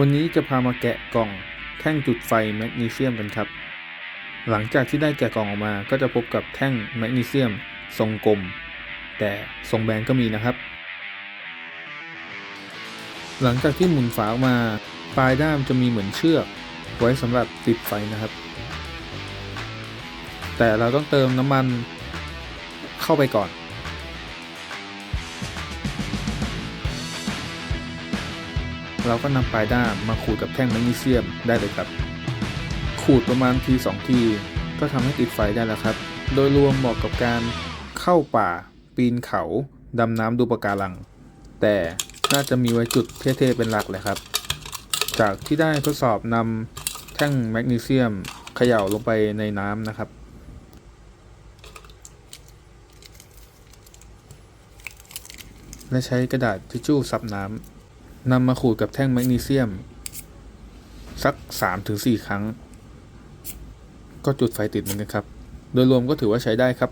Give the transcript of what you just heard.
วันนี้จะพามาแกะกล่องแท่งจุดไฟแมกนีเซียมกันครับ หลังจากที่ได้แกะกล่องออกมา ก็จะพบกับแท่งแมกนีเซียม ทรงกลม แต่ทรงแบนก็มีนะครับ หลังจากที่หมุนฝาออกมาปลายด้ามจะมีเหมือนเชือกไว้สำหรับติดไฟนะครับ แต่เราต้องเติมน้ำมันเข้าไปก่อน เราก็นำปลายด้ามมาขูดกับแท่งแมกนีเซียมได้เลยครับ ขูดประมาณทีสองที ก็ทำให้ติดไฟได้แล้วครับ โดยรวมเหมาะกับการเข้าป่า ปีนเขาดำน้ำดูปะการัง แต่น่าจะมีไว้จุดเท่ๆเป็นหลักเลยครับ จากที่ได้ทดสอบนำแท่งแมกนีเซียมเขย่าลงไปในน้ำนะครับและใช้กระดาษทิชชู่ซับน้ำ นำมาขูดกับแท่งแมกนีเซียม สัก 3-4 ครั้ง ก็จุดไฟติดเหมือนกันครับ โดยรวมก็ถือว่าใช้ได้ครับ